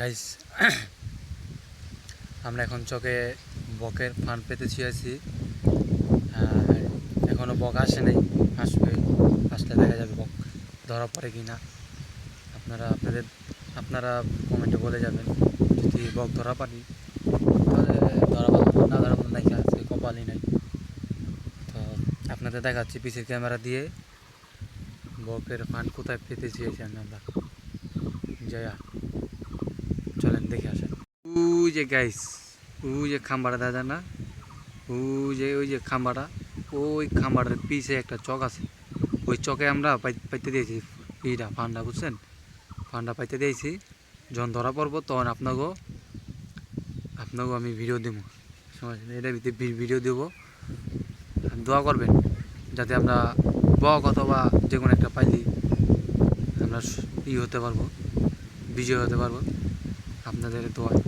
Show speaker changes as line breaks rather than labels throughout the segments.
Guys আমরা এখন চকে বকের ফান পেতে আছি। আর এখনও বক আসে নাই, আসবে। আসলে দেখা যাবে বক ধরা পড়ে কি না আপনারা, আপনাদের, আপনারা কমেন্টে বলে যাবেন, যদি বক ধরা পারি। তাহলে ধরা পাবো না ধরা পাবো নাই আজকে কপালই নাই। তো আপনাদের দেখাচ্ছি পিসের ক্যামেরা দিয়ে বকের ফান কোথায় পেতে এসে আমরা জয়া। চলেন, দেখে আসেন। ওই যে গাইস ওই যে খাম্বাটা দাদা না? ওই যে ওই যে খাম্বাটা ওই খাম্বাটার পিছে একটা চক আছে। ওই চকে আমরা পাই- পাইতে দিয়েছি। এইটা ফান্ডা বুঝছেন? ফান্ডা পাইতে দিয়েছি। যখন ধরা পড়ব, তখন আপনাকেও আপনাকেও আমি ভিডিও দেবো এটা ভিডিও দেবো। দোয়া করবেন, যাতে আমরা বক অথবা যে কোনো একটা পাইলি আমরা ই হতে পারব, বিজয় হতে পারব। আপনাদের দোয়া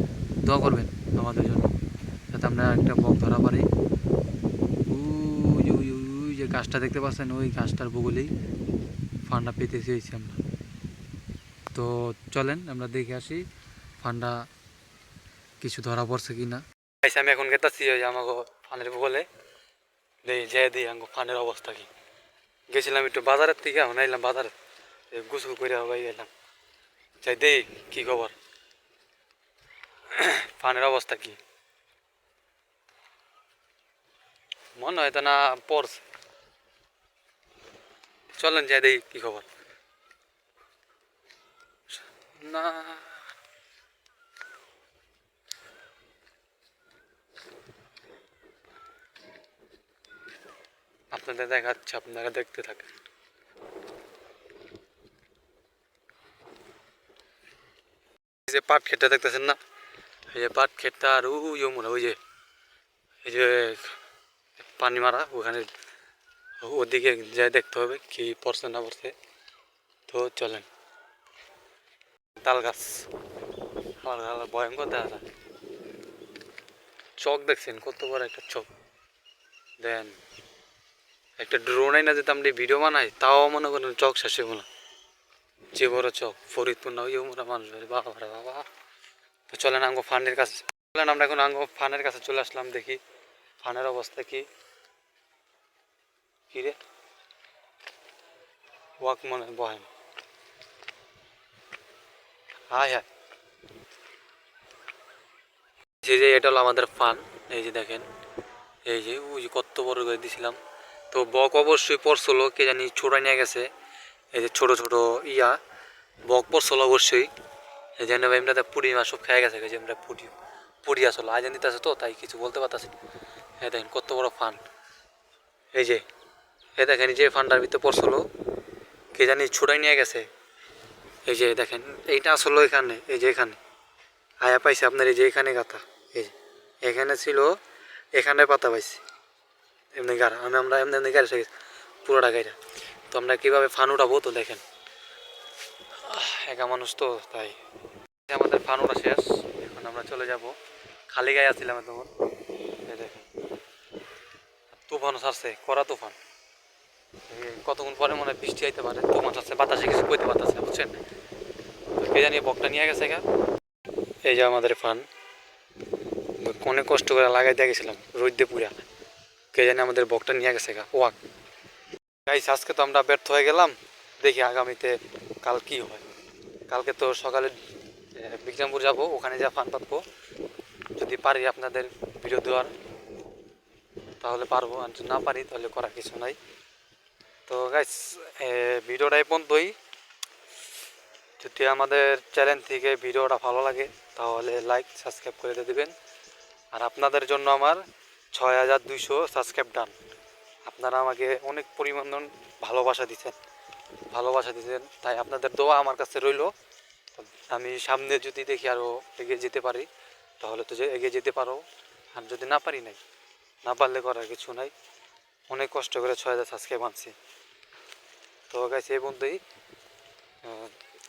দোয়া করবেন আমাদের জন্য, যাতে আমরা একটা বক ধরা পারি। ওই যে- গাছটা দেখতে পাচ্ছেন, ওই গাছটার বগলেই ফান্ডা পেতে চেয়েছি আমরা। তো চলেন, আমরা দেখে আসি ফান্ডা কিছু ধরা পড়ছে কি না আমি এখন গেতাছি ওই আমাকে ফানের বগলে দেই, যে দিই আমাকে ফানের অবস্থা কি। গেছিলাম একটু বাজারের থেকে এখন আইলাম বাজারে। গুসল করে ভাই এলাম যাই দেই, কি খবর? ফানের অবস্থা কি? মনে হয় তো না পড়ছে। চলেন যাই দেই কি খবর। না। আপনাদের দেখাচ্ছে, আপনারা দেখতে থাকেন। যে পাট ক্ষেতটা দেখতেছেন না? এই যে পাট ক্ষেতটা আর ওই মনে ওই যে, এই যে পানি মারা, ওখানে ওদিকে যাই দেখতে হবে কি পড়ছে না পড়ছে। তো চলেন। তাল গাছ। আর ভয়ঙ্কর দেখা যায় চক দেখছেন, কত বড় একটা চক। দেন, একটা ড্রোন না যেতে আমরা ভিডিও বানাই, তাও মনে করেন চক শেষে মনে যে বড় চক, ফরিদপুর না, ওই মোরা মানুষ বাবা বাবা। তো চলেন আঙ্গো ফানের কাছে। চলেন, আমরা এখন আঙ্গো ফানের কাছে চলে আসলাম, দেখি ফানের অবস্থা কি। রে? ওয়াক মনে বহেন। হায় হায় যে যে, এটা হলো আমাদের ফান। এই যে দেখেন, এই যে, ওই যে কত বড় করে দিছিলাম। তো বক অবশ্যই পড়ছিল কে জানি ছোড়া নিয়ে গেছে। এই যে ছোট ছোট ইয়া, বক পড়ছিল অবশ্যই। এই জন্য আমরা পুরি মাছ সব খেয়ে গেছে যে আমরা পুরি পুরি আসলো, আজ দিতে তো, তাই কিছু বলতে পারতাছি হ্যাঁ দেখেন, কত বড় ফান। এই যে এই দেখেন, এই যে ফান্ডার ভিতরে পড়ছিল, কে জানি ছুটাই নিয়ে গেছে। এই যে, দেখেন, এইটা আসলো এখানে এই যে এখানে। আয়া পাইছে আপনার, এই যে এখানে গাথা এই যে। এখানে ছিল, এখানে পাতা পাইছি। এমনি গাড়া, আমি আমরা এমনি এমনি গাড়ি পুরোটা গাড়িটা তো আমরা কীভাবে ফান উঠাবো তো দেখেন। একা মানুষ তো, তাই। আমাদের ফান ওঠা শেষ, এখন আমরা চলে যাব। খালি গায়ে আসছিলাম তখন তুফানও ছাড়ছে, কড়া তুফান। কতক্ষণ পরে মনে হয় বৃষ্টি আইতে পারে, তুফান ছাড়ছে, বাতাসে কিছু কইতে পারতেছে বুঝছেন? কে জানি বকটা নিয়ে গেছে গা। এই যে আমাদের ফান অনেক কষ্ট করে লাগাই দিয়ে গেছিলাম, রোদ্দে পুরা। কে জানি আমাদের বকটা নিয়ে গেছে গা, ওয়াক। গাইস, আজকে তো আমরা ব্যর্থ হয়ে গেলাম, দেখি আগামীতে কাল কি হয়। কালকে তো সকালে বিক্রমপুর যাব, ওখানে যা ফান পাবো। যদি পারি আপনাদের ভিডিও দেওয়ার, তাহলে পারব। আর যদি না পারি, তাহলে করার কিছু নাই। তো গাইস ভিডিওটা এই যদি আমাদের চ্যানেল থেকে ভিডিওটা ভালো লাগে, তাহলে লাইক সাবস্ক্রাইব করে দিয়ে দেবেন। আর আপনাদের জন্য আমার ছয় হাজার দুইশো সাবস্ক্রাইব ডান আপনারা আমাকে অনেক পরিমাণ ভালোবাসা দিচ্ছেন ভালোবাসা দিচ্ছেন তাই আপনাদের দোয়া আমার কাছে রইল। আমি সামনে যদি দেখি আরও এগিয়ে যেতে পারি, তাহলে তো এগিয়ে যেতে পারো। আর যদি না পারি নাই, না পারলে করার কিছু নাই। অনেক কষ্ট করে ছয় হাজার সাবস্ক্রাইব আনছি। তো গাইছে এই বন্ধুই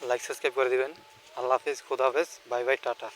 লাইক সাবস্ক্রাইব করে দিবেন। আল্লাহ হাফিজ, খুদা হাফেজ। Bye bye, tata.